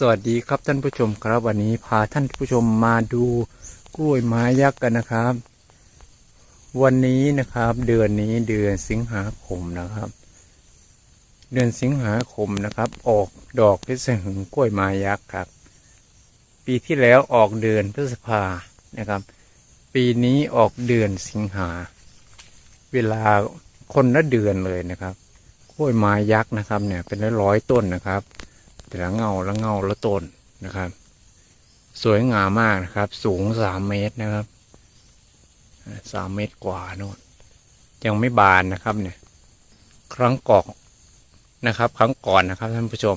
สวัสดีครับท่านผู้ชมครับวันนี้พาท่านผู้ชมมาดูกล้วยไม้ยักษ์กันนะครับ วันนี้นะครับเดือนนี้เดือนสิงหาคมนะครับ เดือนสิงหาคมนะครับ ออกดอกพิษหึงกล้วยไม้ยักษ์ครับ ปีที่แล้วออกเดือนพฤษภานะครับ ปีนี้ออกเดือนสิงหา เวลาคนละเดือนเลยนะครับกล้วยไม้ยักษ์นะครับเนี่ยเป็นร้อยต้นนะครับ แต่ละเงาละเงาละต้นนะครับ สวยงามมากนะครับ สูงสามเมตรนะครับสามเมตรกว่าโน่นยังไม่บานนะครับเนี่ย ครั้งกอกนะครับ ครั้งก่อนนะครับท่านผู้ชม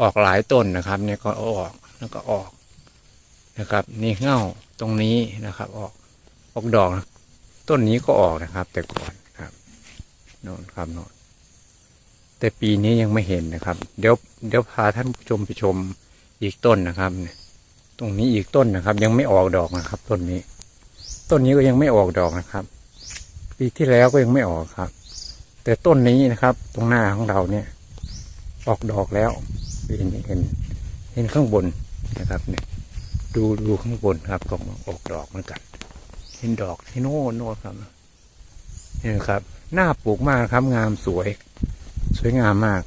ออกหลายต้นนะครับ เนี่ยก็ออกแล้วก็ออกนะครับ นี่เงาตรงนี้นะครับ ออกออกดอกนะต้นนี้ก็ออกนะครับ แต่ก่อนครับโน่นครับโน่น แต่ปีนี้ยังไม่เห็นนะครับ เดี๋ยวเดี๋ยวพาท่านผู้ชมไปชมอีกต้นนะครับเนี่ยตรงนี้อีกต้นนะครับ ยังไม่ออกดอกนะครับ ต้นนี้ ต้นนี้ก็ยังไม่ออกดอกนะครับ ปีที่แล้วก็ยังไม่ออกครับ แต่ต้นนี้นะครับ ตรงหน้าของเราเนี่ย ออกดอกแล้วเห็นเห็นเห็นข้างบนนะครับ เนี่ย ดูดูข้างบนครับก็ออกดอกเหมือนกัน เห็นดอกที่โน่นโน่นครับเห็นครับหน้าปลูกมากครับงามสวย สวยงามมาก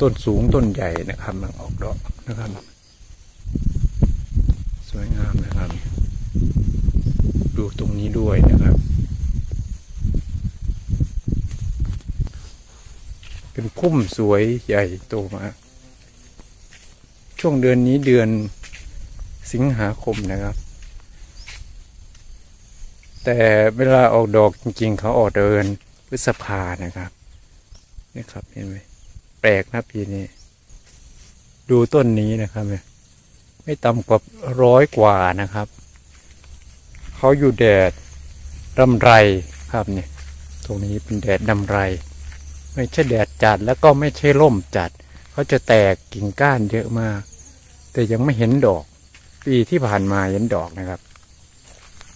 ต้นสูงต้นใหญ่นะครับมันออกดอกนะครับ สวยงามนะครับ ดูตรงนี้ด้วยนะครับ เป็นพุ่มสวยใหญ่โตมากช่วงเดือนนี้เดือนสิงหาคมนะครับ แต่เวลาออกดอกจริงๆ เขาออกเดิน พฤษภานะครับนี่ครับเห็นไหมแปลกนะปีนี้ ดูต้นนี้นะครับเนี่ยไม่ต่ำกว่าร้อยกว่านะครับเขาอยู่แดดดำไรครับเนี่ยตรงนี้เป็นแดดดำไร ไม่ใช่แดดจัดแล้วก็ไม่ใช่ร่มจัดเขาจะแตกกิ่งก้านเยอะมาก แต่ยังไม่เห็นดอก ปีที่ผ่านมาเห็นดอกนะครับ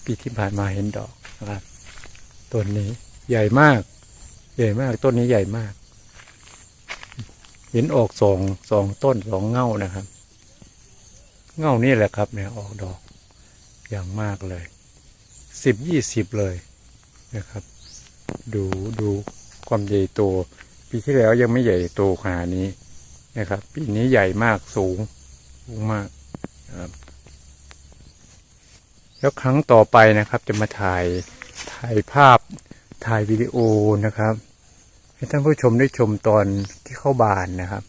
ปีที่ผ่านมาเห็นดอกนะครับต้นนี้ ใหญ่มาก ใหญ่มาก ต้นนี้ใหญ่มาก เห็นออกสองสองต้นสองเง่านะครับ เง่านี่แหละครับ เนี่ยออกดอก อย่างมากเลยสิบยี่สิบเลยนะครับ ดูดูความใหญ่โตปีที่แล้วยังไม่ใหญ่โตขนาดนี้นะครับ ปีนี้ใหญ่มากสูงสูงมากนะครับแล้วครั้งต่อไปนะครับจะมาถ่ายถ่ายภาพ ถ่ายวิดีโอนะครับ ให้ท่านผู้ชมได้ชมตอนที่เข้าบานนะครับ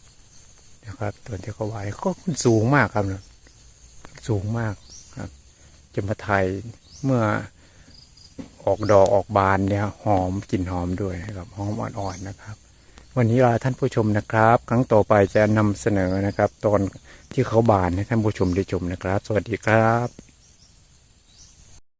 นะครับตอนที่เขาบานก็สูงมากครับนะสูงมากครับ จะมาถ่ายเมื่อออกดอกออกบานเนี่ยหอมกลิ่นหอมด้วยนะครับหอมอ่อนๆนะครับ วันนี้ลาท่านผู้ชมนะครับ ครั้งต่อไปจะนำเสนอนะครับ ตอนที่เขาบานให้ท่านผู้ชมได้ชมนะครับ สวัสดีครับ